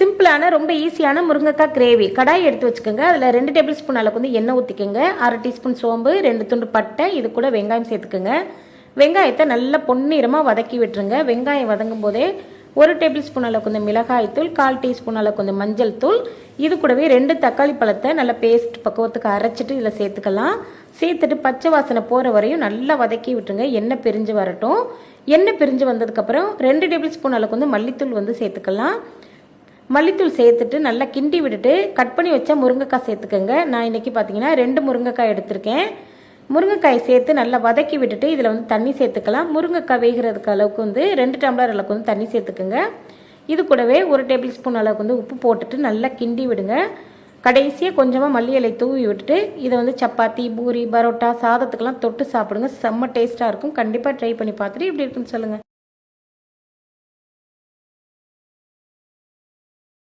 சிம்பிளான ரொம்ப ஈஸியான முருங்கைக்காய் கிரேவி. கடாய் எடுத்து வச்சுக்கோங்க. அதில் ரெண்டு டேபிள் ஸ்பூன் அளவுக்கு வந்து எண்ணெய் ஊற்றிக்கோங்க அரை டீஸ்பூன் சோம்பு ரெண்டு துண்டு பட்டை இது கூட வெங்காயம் சேர்த்துக்கோங்க. வெங்காயத்தை நல்லா பொன்னிறமாக வதக்கி விட்டுருங்க. வெங்காயம் வதங்கும் போதே ஒரு டேபிள் ஸ்பூன் அளவுக்கு வந்து மிளகாய்த்தூள் கால் டீஸ்பூன் அளவுக்கு வந்து மஞ்சள் தூள் இது கூடவே ரெண்டு தக்காளி பழத்தை நல்லா பேஸ்ட் பக்குவத்துக்கு அரைச்சிட்டு இதில் சேர்த்துக்கலாம். சேர்த்துட்டு பச்சை வாசனை போகிற வரையும் நல்லா வதக்கி விட்டுருங்க. எண்ணெய் பிரிஞ்சு வரட்டும். எண்ணெய் பிரிஞ்சு வந்ததுக்கப்புறம் ரெண்டு டேபிள் ஸ்பூன் அளவுக்கு வந்து மல்லித்தூள் வந்து சேர்த்துக்கலாம். மல்லித்தூள் சேர்த்துட்டு நல்லா கிண்டி விட்டுட்டு கட் பண்ணி வச்ச முருங்கைக்காய் சேர்த்துக்கோங்க. நான் இன்றைக்கி பார்த்தீங்கன்னா ரெண்டு முருங்கைக்காய் எடுத்திருக்கேன். முருங்கைக்காய் சேர்த்து நல்லா வதக்கி விட்டுட்டு இதில் வந்து தண்ணி சேர்த்துக்கலாம். முருங்கைக்காய் வேகிறதுக்கு அளவுக்கு வந்து ரெண்டு டம்ளர் அளவுக்கு வந்து தண்ணி சேர்த்துக்குங்க. இது கூடவே ஒரு டேபிள் ஸ்பூன் அளவுக்கு வந்து உப்பு போட்டுட்டு நல்லா கிண்டி விடுங்க. கடைசியாக கொஞ்சமாக மல்லி இலை தூவி விட்டுட்டு இதை வந்து சப்பாத்தி பூரி பரோட்டா சாதத்துக்கெல்லாம் தொட்டு சாப்பிடுங்க. செம்ம டேஸ்ட்டாக இருக்கும். கண்டிப்பாக ட்ரை பண்ணி பார்த்துட்டு இப்படி இருக்குன்னு சொல்லுங்கள்